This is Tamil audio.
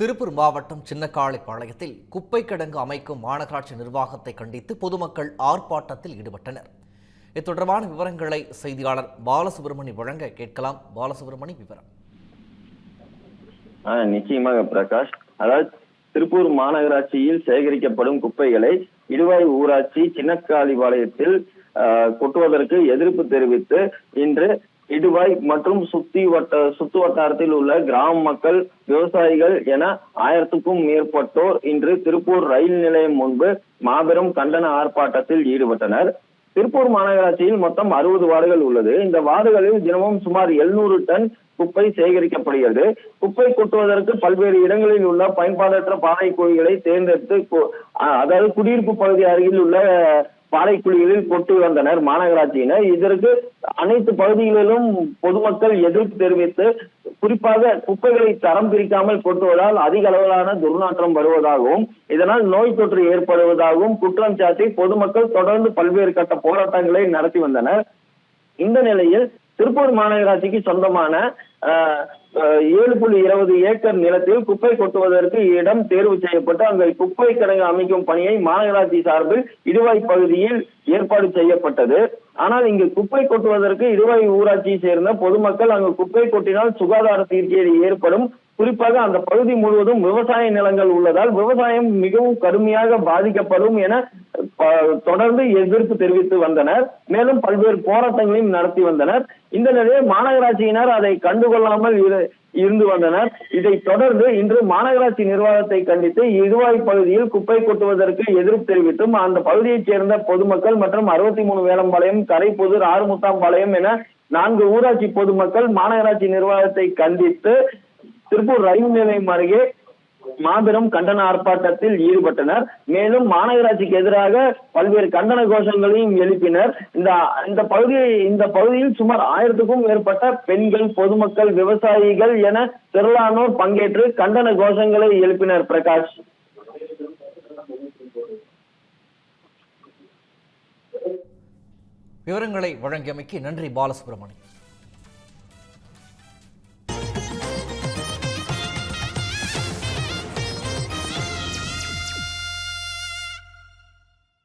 திருப்பூர் மாவட்டம் சின்னக்காளிப்பாளையத்தில் குப்பை கிடங்கு அமைக்கும் மாநகராட்சி நிர்வாகத்தை கண்டித்து பொதுமக்கள் ஆர்ப்பாட்டத்தில் ஈடுபட்டனர். இது தொடர்பான விவரங்களை செய்தியாளர் பாலசுப்ரமணி வழங்க கேட்கலாம். பாலசுப்ரமணி விவரம். நிச்சயமாக பிரகாஷ். அதாவது திருப்பூர் மாநகராட்சியில் சேகரிக்கப்படும் குப்பைகளை இடுவாய் ஊராட்சி சின்னக்காளிபாளையத்தில் கொட்டுவதற்கு எதிர்ப்பு தெரிவித்து இன்று இடுவாய் மற்றும் சுத்தி வட்ட சுத்து வட்டாரத்தில் உள்ள கிராம மக்கள் விவசாயிகள் என ஆயிரத்துக்கும் மேற்பட்டோர் இன்று திருப்பூர் ரயில் நிலையம் முன்பு மாபெரும் கண்டன ஆர்ப்பாட்டத்தில் ஈடுபட்டனர். திருப்பூர் மாநகராட்சியில் மொத்தம் அறுபது வார்டுகள் உள்ளது. இந்த வார்டுகளில் தினமும் சுமார் 700 டன் குப்பை சேகரிக்கப்படுகிறது. குப்பை கொட்டுவதற்கு பல்வேறு இடங்களில் உள்ள பயன்பாடற்ற பாறை கோயில்களை தேர்ந்தெடுத்து அதாவது குடியிருப்பு பகுதி அருகில் உள்ள பாறை குழிகளில் கொட்டி வந்தனர் மாநகராட்சியினர். இதற்கு அனைத்து பகுதிகளிலும் பொதுமக்கள் எதிர்ப்பு தெரிவித்து குறிப்பாக குப்பைகளை தரம் பிரிக்காமல் கொட்டுவதால் அதிக அளவிலான துர்நாற்றம் வருவதாகவும் இதனால் நோய் தொற்று ஏற்படுவதாகவும் குற்றம் சாட்டி பொதுமக்கள் தொடர்ந்து பல்வேறு கட்ட போராட்டங்களை நடத்தி வந்தனர். இந்த நிலையில் திருப்பூர் மாநகராட்சிக்கு சொந்தமான ஏழு புள்ளி இருபது ஏக்கர் நிலத்தில் குப்பை கொட்டுவதற்கு இடம் தேர்வு செய்யப்பட்டு அங்கே குப்பை கிடங்கு அமைக்கும் பணியை மாநகராட்சி சார்பில் இடுவாய் பகுதியில் ஏற்பாடு செய்யப்பட்டது. ஆனால் இங்கு குப்பை கொட்டுவதற்கு இடுவாய் ஊராட்சியை சேர்ந்த பொதுமக்கள் அங்கு குப்பை கொட்டினால் சுகாதார சீர்கேடு ஏற்படும். குறிப்பாக அந்த பகுதி முழுவதும் விவசாய நிலங்கள் உள்ளதால் விவசாயம் மிகவும் கடுமையாக பாதிக்கப்படும் என தொடர்ந்து எதிர்ப்பு தெரிவித்து வந்தனர். மேலும் பல்வேறு போராட்டங்களையும் நடத்தி வந்தனர். இந்த நிலையில் மாநகராட்சியினர் அதை கண்டுகொள்ளாமல் இரு- இருந்து வந்தனர். இதைத் தொடர்ந்து இன்று மாநகராட்சி நிர்வாகத்தை கண்டித்து இடுவாய் பகுதியில் குப்பை கொட்டுவதற்கு எதிர்ப்பு தெரிவித்தும் அந்த பகுதியைச் சேர்ந்த பொதுமக்கள் மற்றும் அறுபத்தி மூணு வேலம்பாளையம் கரைப்புதூர் ஆறுமுத்தாம்பாளையம் என நான்கு ஊராட்சி பொதுமக்கள் மாநகராட்சி நிர்வாகத்தை கண்டித்து திருப்பூர் ரயில் நிலையம் அருகே மாபெரும் கண்டன ஆர்ப்பாட்டத்தில் ஈடுபட்டனர். மேலும் மாநகராட்சிக்கு எதிராக பல்வேறு கண்டன கோஷங்களையும் எழுப்பினர். இந்த இந்த பகுதியை இந்த பகுதியில் சுமார் ஆயிரத்துக்கும் மேற்பட்ட பெண்கள் பொதுமக்கள் விவசாயிகள் என திரளானோர் பங்கேற்று கண்டன கோஷங்களை எழுப்பினர் பிரகாஷ். விவரங்களை வழங்கியமைக்கு நன்றி பாலசுப்ரமணி